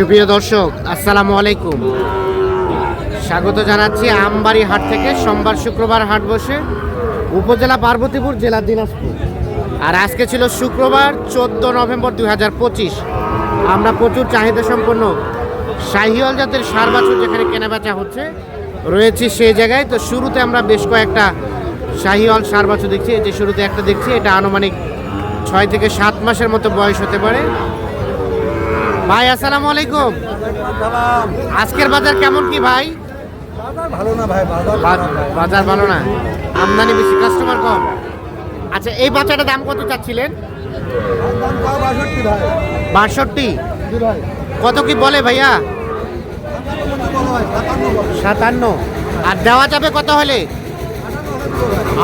সুপ্রিয় দর্শক, আসসালামু আলাইকুম। স্বাগত জানাচ্ছি আমবাড়ি হাট থেকে, সোমবার শুক্রবার হাট বসে, উপজেলা পার্বতীপুর, জেলা দিনাজপুর। আর আজকে ছিল শুক্রবার, চোদ্দ নভেম্বর দুই হাজার পঁচিশ। আমরা প্রচুর চাহিদা সম্পন্ন শাহিওয়াল জাতের সার বাছুর যেখানে কেনাবেচা হচ্ছে, রয়েছি সেই জায়গায়। তো শুরুতে আমরা বেশ কয়েকটা শাহিওয়াল সার বাছুর দেখছি যে শুরুতে একটা দেখছি, এটা আনুমানিক ছয় থেকে সাত মাসের মতো বয়স হতে পারে। ভাই আসসালামু আলাইকুম। আজকের বাজার কেমন কি ভাই? ভালো না ভাই বাজার ভালো না। আমদানি বেশি কাস্টমার কম। আচ্ছা এই বাচ্চাটার দাম কত চাচ্ছিলেন? বাষট্টি কত কি বলে ভাইয়া? সাতান্ন। আর দেওয়া যাবে কত হলে?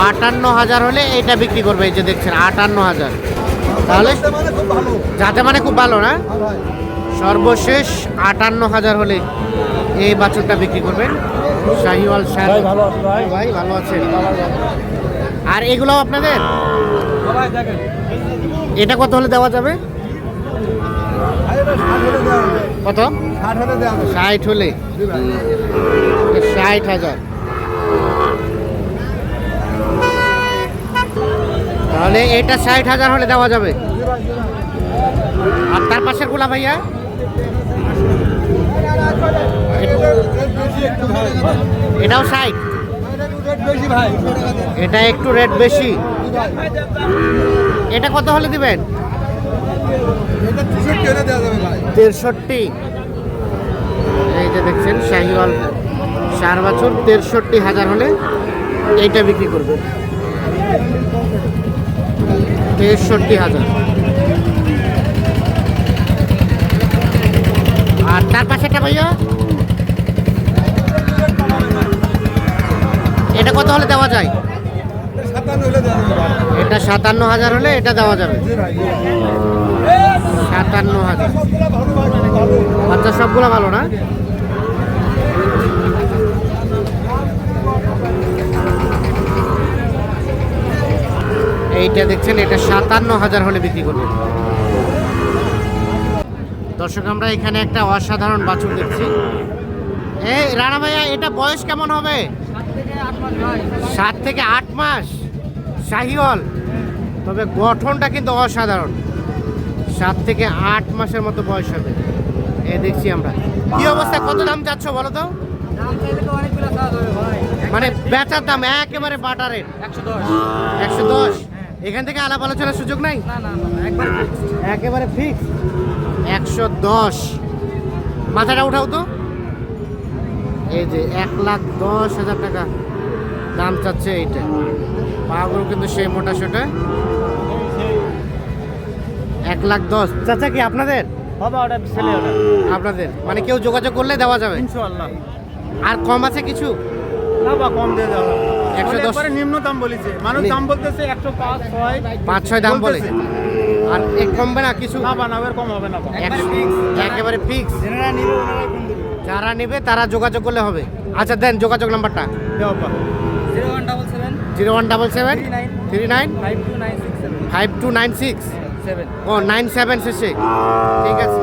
আটান্ন হাজার হলে এইটা বিক্রি করবে এই যে দেখছেন আটান্ন হাজার। তাহলে এটা মানে খুব ভালো। যাতে মানে খুব ভালো না? হ্যাঁ সর্বশেষ আটান্ন হাজার হলে এই বাছুরটা বিক্রি করবেন। শাহিওয়াল স্যার। ভাই ভালো আছেন আর এগুলো আপনাদের? এটা কত হলে দেওয়া যাবে? কত? ষাট হলে। ষাট হাজার। তাহলে এটা ষাট হাজার হলে দেওয়া যাবে। আর তার পাশেরগুলা ভাইয়া? এটাও ষাট। এটা একটু রেট বেশি। এটা কত হলে দিবেন? তেষট্টি। এই যে দেখছেন, শাহিওয়াল চার বছর তেষট্টি হাজার হলে এইটা বিক্রি করবেন তেষট্টি হাজার আর তার পাশেটা ভাইয়া? এটা কত হলে দেওয়া যায়? এটা সাতান্ন হাজার হলে এটা দেওয়া যাবে। সাতান্ন হাজার। বাচ্চা সবগুলো ভালো না? এইটা দেখছেন, এটা সাতান্ন হাজার হলে বিক্রি করবে দর্শক আমরা এখানে একটা অসাধারণ বাছুর দেখছি। এই রানা ভাইয়া এটা বয়স কেমন হবে? সাত থেকে আট মাস। শাহিওয়াল। তবে গঠনটা কিন্তু অসাধারণ। সাত থেকে আট মাসের মতো বয়স হবে। এ দেখছি আমরা। কি অবস্থা? কত দাম যাচ্ছ বলো তো? মানে বেচার দাম একেবারে বাটারের। একশো দশ। এখান থেকে আলাপ আলোচনার সুযোগ নাই? একেবারে ফিক্স একশো দশ। মাথাটা উঠাও তো। এই যে এক লাখ দশ হাজার টাকা দাম চাচ্ছে এইটা। পাগুলো কিন্তু সেই মোটা সোটা। এক লাখ দশ। চাচা কি আপনাদের? বাবা ওটা ছেলে ওটা। আপনাদের। মানে কেউ যোগাযোগ করলে দেওয়া যাবে? ইনশাআল্লাহ। আর কম আছে কিছু? না বা কম দিয়ে দেওয়া হবে একশো দশ- নিম্ন দাম বলেছে। মানুষ দাম বলতেছে একশো পাঁচ ছয়। পাঁচ ছয় দাম বলে। বলতেছে। আর এক কমবে না কিছু না কম হবে না। একেবারে ফিক্স যেনারা নিবে ওনারাই ফোন দিবে। যারা নেবে তারা যোগাযোগ করলে হবে। আচ্ছা দেন যোগাযোগ নাম্বারটা। Zero one double seven. Zero one double seven. Three nine. Five two nine six five two nine six. Seven. ও নাইন সেভেন শেষে। ঠিক আছে।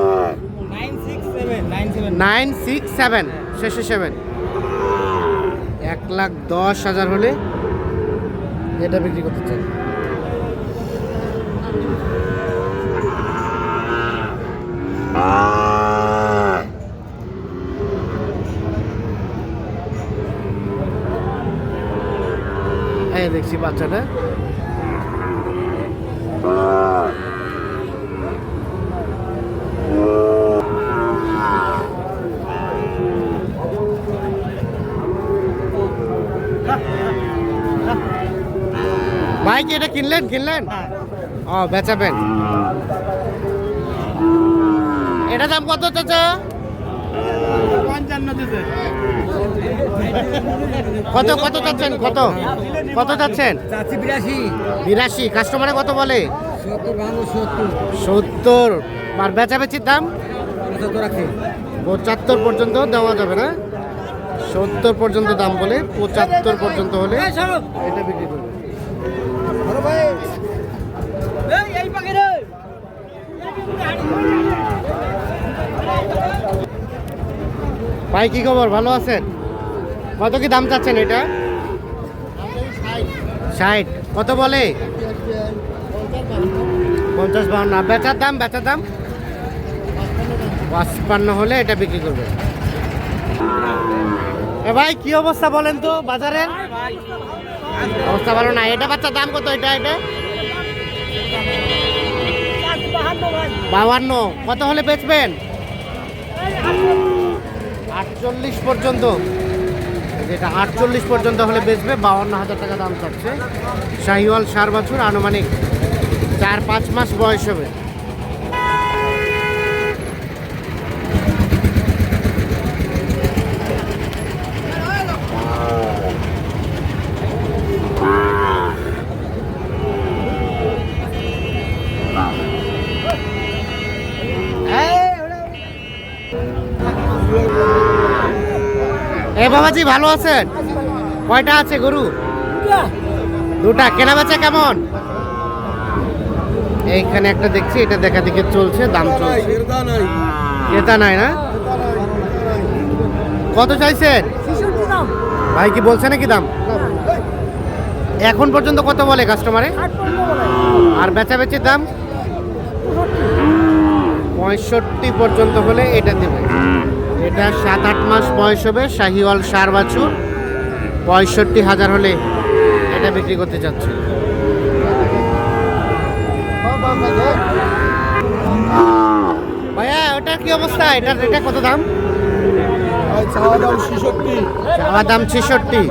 Nine six seven. Nine nine six seven. শেষে সেভেন। এক লাখ দশ হাজার হলে এটা বিক্রি করতে চাই। এই দেখছি বাচ্চাটা। ভাই কি এটা কিনলেন? কিনলেন? ও বেচাবেন। এটা দাম কত চাচা? কত কত চাচ্ছেন? কত? কত চাচ্ছেন? বিরাশি। কাস্টমারে কত বলে? সত্তর আর বেচাবেচির দাম? পঁচাত্তর পর্যন্ত দেওয়া যাবে না। সত্তর পর্যন্ত দাম বলে পঁচাত্তর পর্যন্ত হলে এটা বিক্রি করবে। এই ভাই, কি খবর? ভালো আছেন? কত কি দাম চাচ্ছেন এটা? ষাট। কত বলে? পঞ্চাশ বাহান্ন। বেচার দাম বেচার দাম? পাঁচপান্ন হলে এটা বিক্রি করবে এ ভাই, কি অবস্থা বলেন তো বাজারের? অবস্থা ভালো না এটা বাচ্চার দাম কত এটা এটা? বাউান্ন কত হলে বেচবেন? আটচল্লিশ পর্যন্ত। যেটা আটচল্লিশ পর্যন্ত হলে বেচবে, বাউান্ন হাজার টাকা দাম চাচ্ছে শাহিওয়াল সার বছর আনুমানিক চার পাঁচ মাস বয়স হবে। এ বাবাজি ভালো আছেন? কয়টা আছে গরু? দুটা। কেনা বেচা কেমন? এইখানে একটা দেখছি এটা দেখা দেখে চলছে দাম চলছে। ক্রেতা নাই। না? কত চাইছেন? ভাই কি বলছে নাকি দাম? এখন পর্যন্ত কত বলে কাস্টমারে আর বেচা বেচির দাম পঁয়ষট্টি পর্যন্ত হলে এটা দেবে। এটা সাত আট মাস বয়স হবে, শাহিওয়াল সার বাছুর। পঁয়ষট্টি হাজার হলে এটা বিক্রি করতে চাচ্ছে ভাইয়া, ওটার কি অবস্থা? এটার এটা কত দাম? চাওয়া দাম ছেষট্টি চাওয়া দাম ছেষট্টি।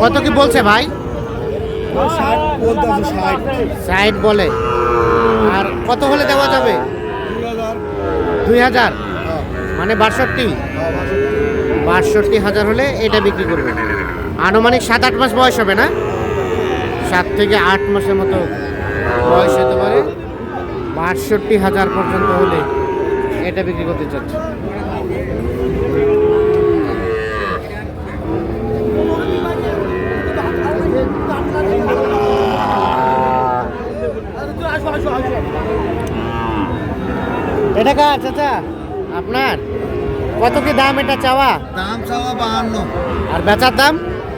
কত কি বলছে ভাই? ষাট বলে। আর কত হলে দেওয়া যাবে? দুই হাজার। মানে বাষট্টি। বাষট্টি। হাজার হলে এটা বিক্রি করবে। আনুমানিক সাত আট মাস বয়স হবে না? সাত থেকে আট মাসের মতো বয়স হতে পারে। বাষট্টি হাজার পর্যন্ত হলে এটা বিক্রি করতে চাচ্ছে। এটা কার চাচা? আপনার? কত কি দাম এটা চাওয়া? দাম চাওয়া বাহান্ন। আর বেচার দাম?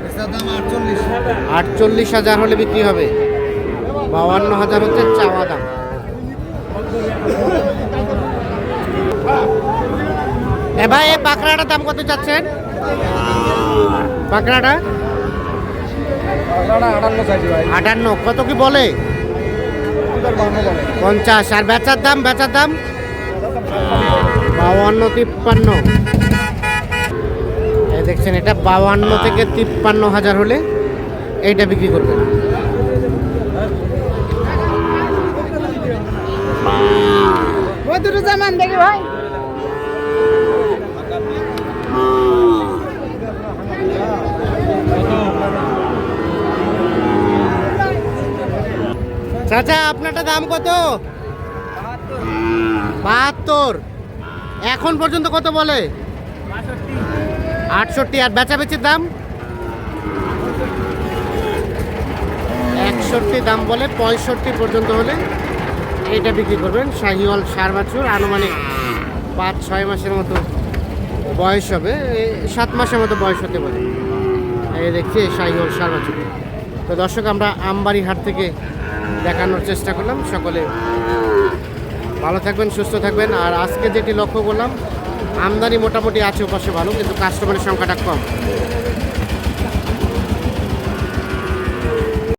এটার দাম আটচল্লিশ। আটচল্লিশ হাজার হলে বিক্রি হবে। বাউান্ন হাজার হচ্ছে চাওয়া দাম। এ ভাই এই পাকড়াটার দাম কত চাচ্ছেন? পাকড়াটা? আটান্ন কত কি বলে। পঞ্চাশ আর বেচার দাম বেচার দাম? বাউান্ন তিপ্পান্ন। এই দেখছেন এটা বাউান্ন থেকে তিপ্পান্ন হাজার হলে এইটা বিক্রি করবেন। জামান দেখি ভাই। চাচা আপনারটা দাম কত? বাহাত্তর। এখন পর্যন্ত কত বলে? আটষট্টি। আর বেচা বেচির দাম? একষট্টি দাম বলে পঁয়ষট্টি পর্যন্ত হলে এটা বিক্রি করবেন। শাহিওয়াল সার বাছুর আনুমানিক পাঁচ, ছয় মাসের মতো বয়স হবে। সাত মাসের মতো বয়স হতে পারে। এই দেখছি শাহিওয়াল সার বাছুর। তো দর্শক, আমরা আমবাড়ি হাট থেকে দেখানোর চেষ্টা করলাম। সকলে ভালো থাকবেন, সুস্থ থাকবেন। আর আজকে যেটি লক্ষ্য করলাম, আমদানি মোটামুটি আছে ওপাশে ভালো, কিন্তু কাস্টমারের সংখ্যাটা কম।